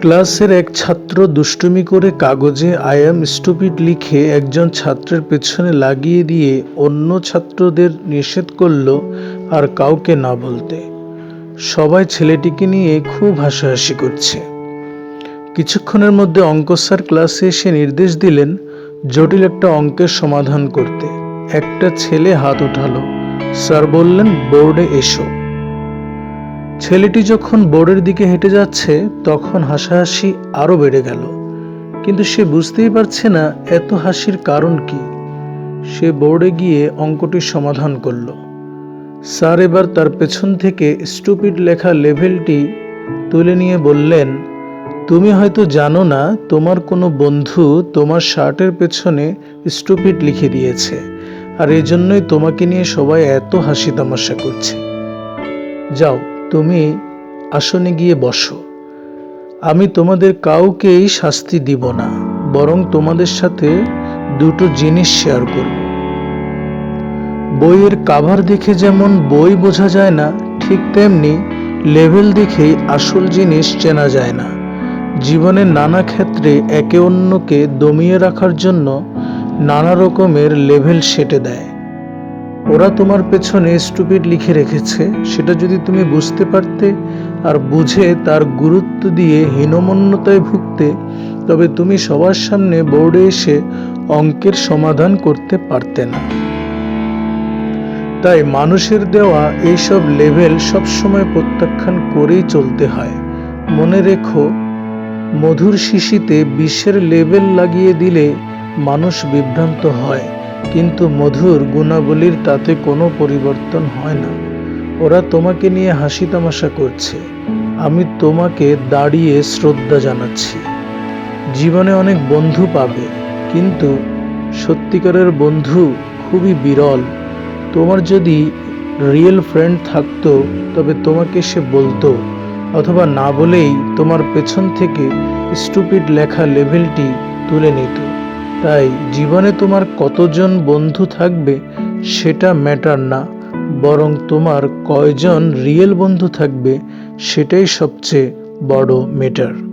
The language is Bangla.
ক্লাসের এক ছাত্র দুষ্টুমি করে কাগজে আই অ্যাম স্টুপিড লিখে একজন ছাত্রের পেছনে লাগিয়ে দিয়ে অন্য ছাত্রদের নিষেধ করল আর কাউকে না বলতে। সবাই ছেলেটিকে নিয়ে খুব হাসাহাসি করছে। কিছুক্ষণের মধ্যে অঙ্ক স্যার ক্লাসে এসে নির্দেশ দিলেন, জটিল একটা অঙ্কের সমাধান করতে। একটা ছেলে হাত উঠালো। স্যার বললেন, বোর্ডে এসো। ছেলেটি যখন বোর্ডের দিকে হেঁটে যাচ্ছে, তখন হাসাহাসি আরও বেড়ে গেল। কিন্তু সে বুঝতেই পারছে না এত হাসির কারণ কি। সে বোর্ডে গিয়ে অঙ্কটির সমাধান করল। স্যার এবার তার পেছন থেকে স্টুপিড লেখা লেভেলটি তুলে নিয়ে বললেন, তুমি হয়তো জানো না, তোমার কোনো বন্ধু তোমার শার্টের পেছনে স্টুপিড লিখে দিয়েছে, আর এই জন্যই তোমাকে নিয়ে সবাই এত হাসি তামাশা করছে। যাও তুমি আসনে গিয়ে বসো। আমি তোমাদের কাউকেই শাস্তি দিব না, বরং তোমাদের সাথে দুটো জিনিস শেয়ার করব। বইয়ের কাভার দেখে যেমন বই বোঝা যায় না, ঠিক তেমনি লেভেল দেখেই আসল জিনিস চেনা যায় না। জীবনের নানা ক্ষেত্রে একে অন্যকে দমিয়ে রাখার জন্য নানা রকমের লেভেল সেটে দেয়। ওরা তোমার পেছনে স্টুপিড লিখে রেখেছে, সেটা যদি তুমি বুঝতে পারতে আর বুঝে তার গুরুত্ব দিয়ে হীনমন্যতায় ভুগতে, তবে তুমি সবার সামনে বোর্ডে এসে অঙ্কের সমাধান করতে পারতে না। তাই মানুষের দেওয়া এইসব লেভেল সবসময় প্রত্যাখ্যান করেই চলতে হয়। মনে রেখো, মধুর শিশিতে বিষের লেবেল লাগিয়ে দিলে মানুষ বিভ্রান্ত হয়। কিন্তু মধুর গুণাবলীর তাতে কোনো পরিবর্তন হয় না। ওরা তোমাকে নিয়ে হাসি তামাশা করছে। আমি তোমাকে দাঁড়িয়ে শ্রদ্ধা জানাচ্ছি। জীবনে অনেক বন্ধু পাবে, কিন্তু সত্যিকারের বন্ধু খুবই বিরল। তোমার যদি রিয়েল ফ্রেন্ড থাকতো, তবে তোমাকে সে বলতো, অথবা না বলেই তোমার পেছন থেকে স্টুপিড লেখা লেভেলটি তুলে নিত। তাই জীবনে তোমার কতজন বন্ধু থাকবে সেটা ম্যাটার না, বরং তোমার কয়জন রিয়েল বন্ধু থাকবে সেটাই সবচেয়ে বড় ম্যাটার